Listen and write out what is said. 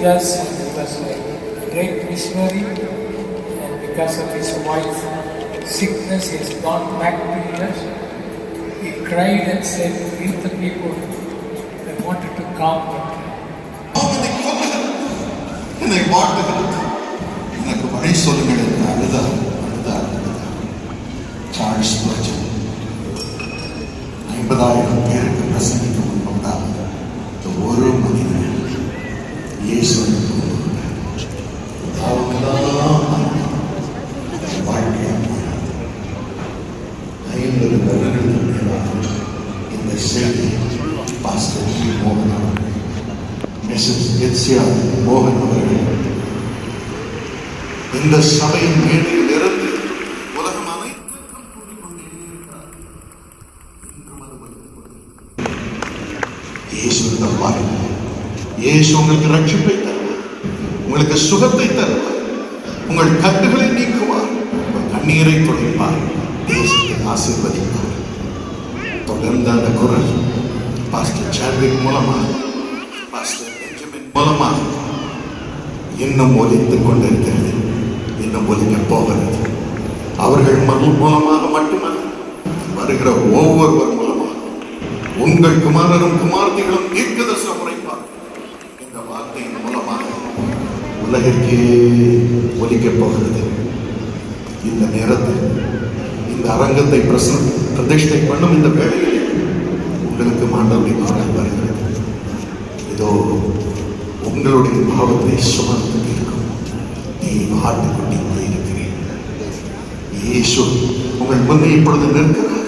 with. He was a great missionary, and because of his wife's sickness, he has gone back to us. He cried and said, Greet the people that wanted to come. என்னை வாழ்த்துகளுக்கு எனக்கு SARS பர்ஜன் ஐம்பதாயிரம் பேருக்கு பிரசங்கிக்க முன்பு ஒரு மனிதன் இயேசுவை ஐம்பது வருடங்களுக்கு மேலாக இந்த செய்தி பாஸ்டர் ஜி மோகன் அவர்கள் மிஸ்ஸஸ் எத்சியா மோகன் அவர்கள் இந்த சபையின் மேடையில் இருந்து உலகம் அனைத்திற்கும் கூறிக்கொண்டே இயேசு உங்களுக்கு ரட்சிப்பை தருவார். உங்களுக்கு சுகத்தை தருவார். உங்கள் கட்டுகளை நீக்குவார். உங்கள் கண்ணீரை துடைப்பார். ஆசீர்வதிப்பார். தொடர்ந்து அந்த குரல் பாஸ்டர் சாட்விக் மூலமாக பாஸ்டர் பெஞ்சமின் மூலமாக இன்னும் ஒலித்துக் கொண்டிருக்கிறது. இன்னும் ஒலிக்க போகிறது. அவர்கள் மறு- மூலமாக மட்டுமல்ல வருகிற ஒவ்வொருவர் மூலமாக உங்கள் குமாரரும் குமார்த்திகளும் தீர்க்கதர்சனம் முறைப்பார் உலகிற்கே ஒலிக்கப் போகிறது. இந்த நேரத்தில் இந்த அரங்கத்தை பிரசன பிரதிஷ்டை பண்ணும் இந்த வேளையில் உங்களுக்கு மாண்டவரை நாடல் வருகிறது. இதோ உங்களுடைய பாவத்தை சுமந்து இருக்கும். நீ ஆட்டுக்குட்டி போயிருக்கிறேன் இயேசு உங்கள் முன்னே இப்பொழுது நிற்கிறார்.